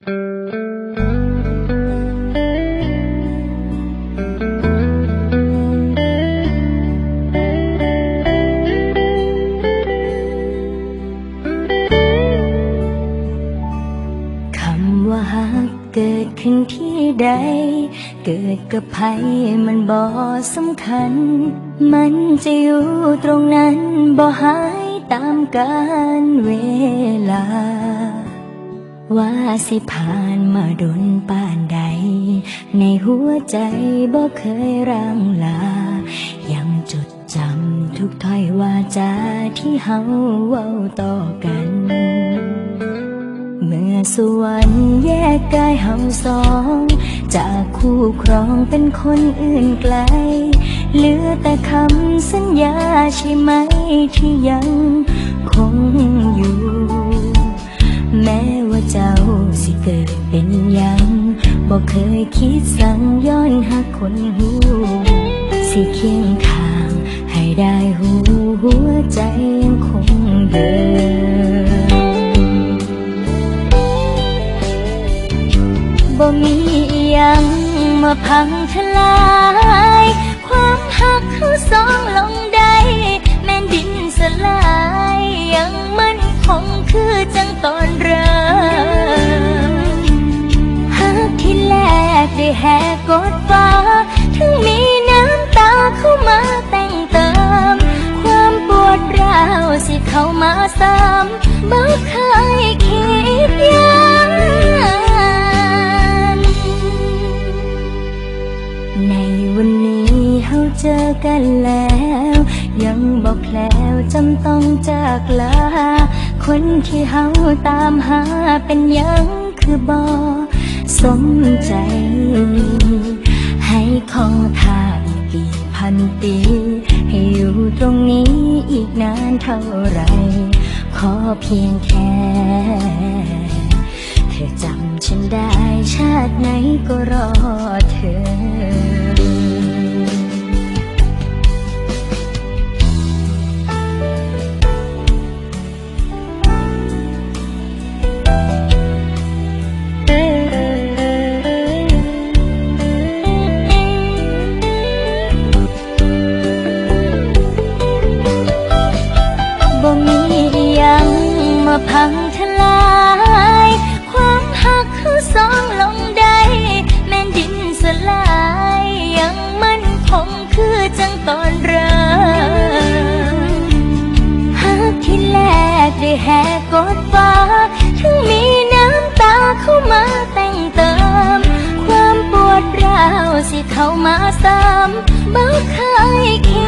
คำว่าฮักเกิดขึ้นที่ใด เกิดกับใครมันบ่สำคัญ มันจะอยู่ตรงนั้นบ่หายตามกาลเวลา ว่าสิผ่านมาดนป่านใด ในหัวใจบ่เคยร่างลา ยังจดจำทุกถ้อยวาจาที่เฮาเว้าต่อกัน เมื่อสวรรค์แยกกายเฮาสอง จากคู่ครองเป็นคนอื่นไกล เหลือแต่คำสัญญาใช่ไหมที่ยังคงอยู่ กิดเป็นยังบอกเคยคิดสั่งย้อนหาคนหูสิเคียงข้าง ให้ได้หูหัวใจยังคงเดิมบ่มีอิหยังมาพังทลาย ความหักเขาสอง กดฟ้าถึงมีน้ำตาเข้ามาแต่งเติม ความปวดร้าวสิเข้ามาซ้ำบ่เคยคิดยันในวันนี้เฮาเจอกันแล้ว ยังบอกแล้วจำต้องจากลาคนที่เฮาตามหาเป็นยังคือบอ สมใจ ให้ของทาอีกปีพันปี ให้อยู่ตรงนี้อีกนานเท่าไร ขอเพียงแค่ เธอจำฉันได้ชาติไหนก็รอ มาพังทลาย ความหักเขาสองลงได้แม่นดินสลาย ยังมันคงคือจังตอนเริ่มหักที่แรกได้แหกกดฟ้าถึงมีน้ำตาเข้ามาแต่งเติม ความปวดร้าวสิเข้ามาซ้ำบ่เคยคิ